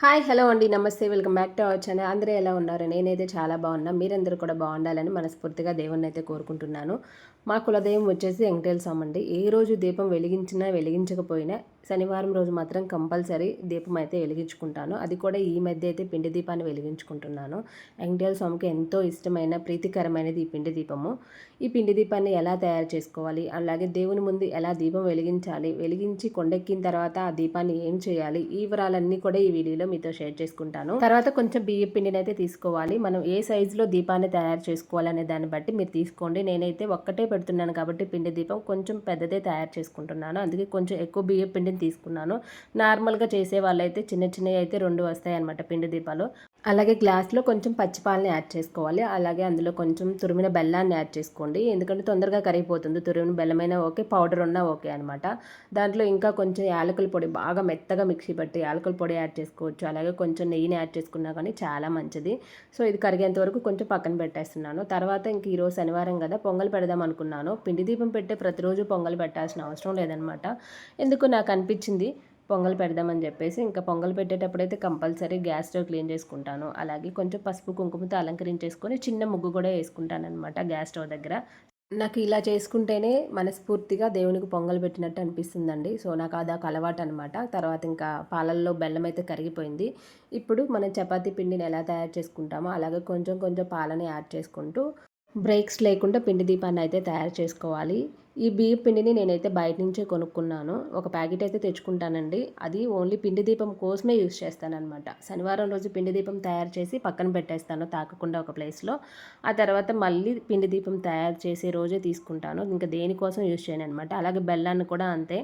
Hi hello అండి. నమస్తే. Welcome back to our channel. అందరూ ఎలా ఉన్నారు? నేనైతే చాలా బాగున్నా. మీరందరూ కూడా బాగుండాలని మనస్ఫూర్తిగా దేవుణ్ణి అయితే కోరుకుంటున్నాను. మా కులదైవం వచ్చేసి వెంకటేశ్వర స్వామి అండి. ఏ రోజు దీపం వెలిగించినా వెలిగించకపోయినా శనివారం రోజు మాత్రం కంపల్సరీ దీపం అయితే వెలిగించుకుంటాను. అది కూడా ఈ మధ్య అయితే పిండి దీపాన్ని వెలిగించుకుంటున్నాను. వెంకటేశ్వర స్వామికి ఎంతో ఇష్టమైన ప్రీతికరమైనది ఈ పిండి దీపము. ఈ పిండి దీపాన్ని ఎలా తయారు చేసుకోవాలి? అలాగే దేవుని ముందు ఎలా దీపం వెలిగించాలి? వెలిగించి కొండెక్కిన తర్వాత ఆ దీపాన్ని ఏం చేయాలి? ఈ వివరాలన్నీ కూడా ఈ వీడియోలో మీతో షేర్ చేసుకుంటాను. తర్వాత కొంచెం బియ్య పిండిని అయితే తీసుకోవాలి. మనం ఏ సైజులో దీపాన్ని తయారు చేసుకోవాలి అనే దాన్ని బట్టి మీరు తీసుకోండి. నేనైతే ఒక్కటే పెడుతున్నాను కాబట్టి పిండి దీపం కొంచెం పెద్దదే తయారు చేసుకుంటున్నాను. అందుకే కొంచెం ఎక్కువ బియ్య పిండి తీసుకున్నాను. నార్మల్గా చేసే వాళ్ళైతే చిన్న చిన్నవి అయితే రెండు వస్తాయి అనమాట పిండి దీపాలు. అలాగే గ్లాస్లో కొంచెం పచ్చిపాలని యాడ్ చేసుకోవాలి. అలాగే అందులో కొంచెం తురిమిన బెల్లాన్ని యాడ్ చేసుకోండి. ఎందుకంటే తొందరగా కరిగిపోతుంది. తురిమిన బెల్లమైన ఓకే పౌడర్ ఉన్నా ఓకే అనమాట దాంట్లో ఇంకా కొంచెం యాలకుల పొడి బాగా మెత్తగా మిక్సీ పట్టి యాలకుల పొడి యాడ్ చేసుకోవచ్చు. అలాగే కొంచెం నెయ్యిని యాడ్ చేసుకున్నా కానీ చాలా మంచిది. సో ఇది కరిగేంత వరకు కొంచెం పక్కన పెట్టేస్తున్నాను. తర్వాత ఇంక ఈరోజు శనివారం కదా పొంగల్ పెడదాం అనుకున్నాను. పిండి దీపం పెట్టే ప్రతిరోజు పొంగల్ పెట్టాల్సిన అవసరం లేదనమాట ఎందుకు నాకు అనిపించింది? పొంగల్ పెడదామని చెప్పేసి ఇంకా పొంగల్ పెట్టేటప్పుడైతే కంపల్సరీ గ్యాస్ స్టవ్ క్లీన్ చేసుకుంటాను. అలాగే కొంచెం పసుపు కుంకుమతో అలంకరించేసుకొని చిన్న ముగ్గు కూడా వేసుకుంటాను అనమాట గ్యాస్ స్టవ్ దగ్గర. నాకు ఇలా చేసుకుంటేనే మనస్ఫూర్తిగా దేవునికి పొంగల్ పెట్టినట్టు అనిపిస్తుందండి. సో నాకు అది ఒక అలవాటు అనమాట తర్వాత ఇంకా పాలల్లో బెల్లం అయితే కరిగిపోయింది. ఇప్పుడు మనం చపాతీ పిండిని ఎలా తయారు చేసుకుంటామో అలాగే కొంచెం కొంచెం పాలని యాడ్ చేసుకుంటూ బ్రేక్స్ లేకుండా పిండి దీపాన్ని అయితే తయారు చేసుకోవాలి. ఈ బియ్య పిండిని నేనైతే బయట నుంచే కొనుక్కున్నాను. ఒక ప్యాకెట్ అయితే తెచ్చుకుంటానండి. అది ఓన్లీ పిండి దీపం కోసమే యూస్ చేస్తానమాట శనివారం రోజు పిండి దీపం తయారు చేసి పక్కన పెట్టేస్తాను తాకకుండా ఒక ప్లేస్లో. ఆ తర్వాత మళ్ళీ పిండి దీపం తయారు చేసే రోజే తీసుకుంటాను. ఇంకా దేనికోసం యూస్ చేయను అనమాట అలాగే బెల్లాన్ని కూడా అంతే.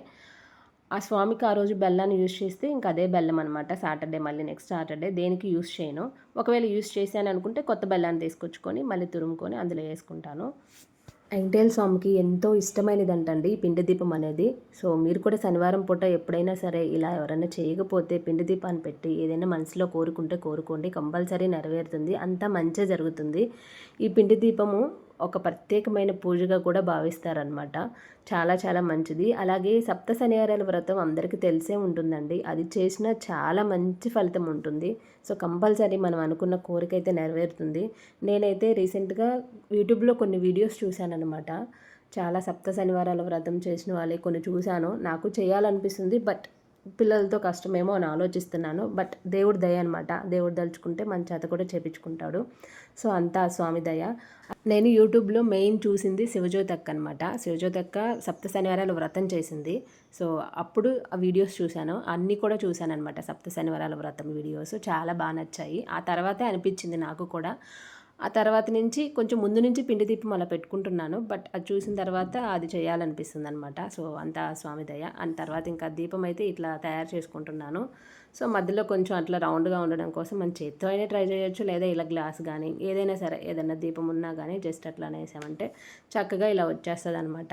ఆ స్వామికి ఆ రోజు బెల్లాన్ని యూస్ చేస్తే ఇంకా అదే బెల్లం అనమాట సాటర్డే మళ్ళీ నెక్స్ట్ సాటర్డే దేనికి యూస్ చేయను. ఒకవేళ యూస్ చేశాను అనుకుంటే కొత్త బెల్లాన్ని తీసుకొచ్చుకొని మళ్ళీ తురుముకొని అందులో వేసుకుంటాను. వెంకటేశ్వర స్వామికి ఎంతో ఇష్టమైనదంటండి పిండి దీపం అనేది. సో మీరు కూడా శనివారం పూట ఎప్పుడైనా సరే ఇలా ఎవరైనా చేయకపోతే పిండి దీపాన్ని పెట్టి ఏదైనా మనసులో కోరుకుంటే కోరుకోండి కంపల్సరీ నెరవేరుతుంది అంతా మంచిగా జరుగుతుంది. ఈ పిండి దీపము ఒక ప్రత్యేకమైన పూజగా కూడా భావిస్తారనమాట చాలా చాలా మంచిది. అలాగే సప్త శనివారాల వ్రతం అందరికీ తెలిసే ఉంటుందండి. అది చేసిన చాలా మంచి ఫలితం ఉంటుంది. సో కంపల్సరీ మనం అనుకున్న కోరిక అయితే నెరవేరుతుంది. నేనైతే రీసెంట్గా యూట్యూబ్లో కొన్ని వీడియోస్ చూశానమాట చాలా సప్త శనివారాల వ్రతం చేసిన వాళ్ళే కొన్ని చూశాను. నాకు చేయాలనిపిస్తుంది బట్ పిల్లలతో కష్టమేమో అని ఆలోచిస్తున్నాను. బట్ దేవుడి దయ అనమాట దేవుడు దలుచుకుంటే మన చేత కూడా చేపించుకుంటాడు. సో అంతా స్వామి దయ. నేను యూట్యూబ్లో మెయిన్ చూసింది శివజ్యోతక్క అనమాట శివజ్యోతక్క సప్త శనివారాలు వ్రతం చేసింది. సో అప్పుడు ఆ వీడియోస్ చూశాను. అన్నీ కూడా చూశాను అనమాట సప్త శనివారాల వ్రతం వీడియోస్. చాలా బాగా నచ్చాయి. ఆ తర్వాతే అనిపించింది నాకు కూడా. ఆ తర్వాత నుంచి కొంచెం ముందు నుంచి పిండి దీపం అలా పెట్టుకుంటున్నాను. బట్ అది చూసిన తర్వాత అది చేయాలనిపిస్తుంది అనమాట సో అంత స్వామి దయ. అండ్ తర్వాత ఇంకా దీపం అయితే ఇట్లా తయారు చేసుకుంటున్నాను. సో మధ్యలో కొంచెం అట్లా రౌండ్గా ఉండడం కోసం మన చేత్తో అయినా ట్రై చేయొచ్చు. లేదా ఇలా గ్లాస్ కానీ ఏదైనా సరే ఏదైనా దీపం ఉన్నా కానీ జస్ట్ అట్లా అనేసామంటే చక్కగా ఇలా వచ్చేస్తుంది అనమాట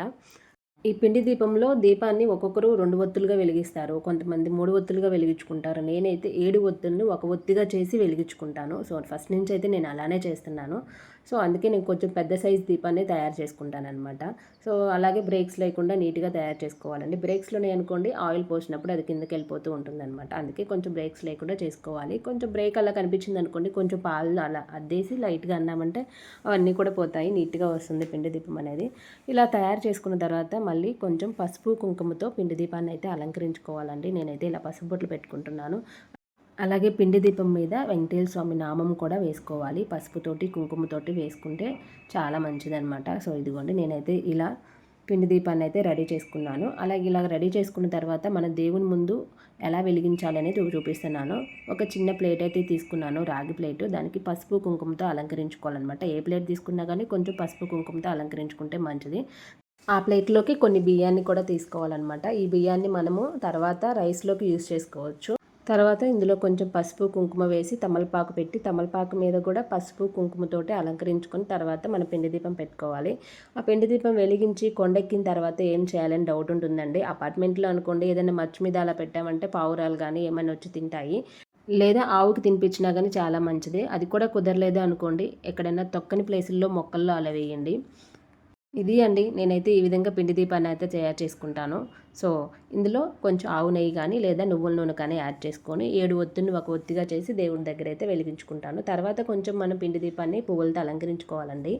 ఈ పిండి దీపంలో దీపాన్ని ఒక్కొక్కరు రెండు ఒత్తులుగా వెలిగిస్తారు. కొంతమంది మూడు ఒత్తులుగా వెలిగించుకుంటారు. నేనైతే ఏడు ఒత్తుల్ని ఒక ఒత్తిగా చేసి వెలిగించుకుంటాను. సో ఫస్ట్ నుంచి అయితే నేను అలానే చేస్తున్నాను. సో అందుకే నేను కొంచెం పెద్ద సైజ్ దీపాన్ని తయారు చేసుకుంటాను అనమాట సో అలాగే బ్రేక్స్ లేకుండా నీట్గా తయారు చేసుకోవాలండి. బ్రేక్స్లోనే అనుకోండి ఆయిల్ పోసినప్పుడు అది కిందకి వెళ్ళిపోతూ ఉంటుంది అనమాట అందుకే కొంచెం బ్రేక్స్ లేకుండా చేసుకోవాలి. కొంచెం బ్రేక్ అలా కనిపించింది అనుకోండి కొంచెం పాలు అలా అద్దేసి లైట్గా అన్నామంటే అవన్నీ కూడా పోతాయి. నీట్గా వస్తుంది పిండి దీపం అనేది. ఇలా తయారు చేసుకున్న తర్వాత మళ్ళీ కొంచెం పసుపు కుంకుమతో పిండి దీపాన్ని అయితే అలంకరించుకోవాలండి. నేనైతే ఇలా పసుపు బొట్లు పెట్టుకుంటున్నాను. అలాగే పిండి దీపం మీద వెంకటేశ్వర స్వామి నామం కూడా వేసుకోవాలి. పసుపుతోటి కుంకుమతోటి వేసుకుంటే చాలా మంచిదనమాట సో ఇదిగోండి నేనైతే ఇలా పిండి దీపాన్ని అయితే రెడీ చేసుకున్నాను. అలాగే ఇలా రెడీ చేసుకున్న తర్వాత మన దేవుని ముందు ఎలా వెలిగించాలి అనేది చూపిస్తున్నాను. ఒక చిన్న ప్లేట్ అయితే తీసుకున్నాను రాగి ప్లేట్. దానికి పసుపు కుంకుమతో అలంకరించుకోవాలన్నమాట. ఏ ప్లేట్ తీసుకున్నా కానీ కొంచెం పసుపు కుంకుమతో అలంకరించుకుంటే మంచిది. ఆ ప్లేట్లోకి కొన్ని బియ్యాన్ని కూడా తీసుకోవాలన్నమాట. ఈ బియ్యాన్ని మనము తర్వాత రైస్లోకి యూస్ చేసుకోవచ్చు. తర్వాత ఇందులో కొంచెం పసుపు కుంకుమ వేసి తమలపాకు పెట్టి తమలపాకు మీద కూడా పసుపు కుంకుమతోటి అలంకరించుకొని తర్వాత మన పిండి దీపం పెట్టుకోవాలి. ఆ పిండి దీపం వెలిగించి కొండెక్కిన తర్వాత ఏం చేయాలని డౌట్ ఉంటుందండి? అపార్ట్మెంట్లో అనుకోండి ఏదైనా మచ్చు మీద అలా పెట్టామంటే పావురాలు కానీ ఏమైనా వచ్చి తింటాయి. లేదా ఆవుకి తినిపించినా కానీ చాలా మంచిది. అది కూడా కుదరలేదు అనుకోండి ఎక్కడైనా తొక్కని ప్లేసుల్లో మొక్కల్లో అలా వేయండి. ఇది అండి. నేనైతే ఈ విధంగా పిండి దీపాన్ని అయితే తయారు చేసుకుంటాను. సో ఇందులో కొంచెం ఆవు నెయ్యి కానీ లేదా నువ్వుల నూనె కానీ యాడ్ చేసుకొని ఏడు ఒత్తుని ఒక ఒత్తిగా చేసి దేవుడి దగ్గర అయితే వెలిగించుకుంటాను. తర్వాత కొంచెం మనం పిండి దీపాన్ని పువ్వులతో అలంకరించుకోవాలండి.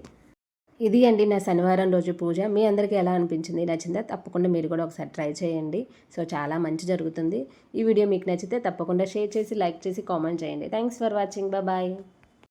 ఇది అండి నా శనివారం రోజు పూజ. మీ అందరికీ ఎలా అనిపించింది? నచ్చిందా? తప్పకుండా మీరు కూడా ఒకసారి ట్రై చేయండి. సో చాలా మంచి జరుగుతుంది. ఈ వీడియో మీకు నచ్చితే తప్పకుండా షేర్ చేసి లైక్ చేసి కామెంట్ చేయండి. Thanks for watching. బాయ్.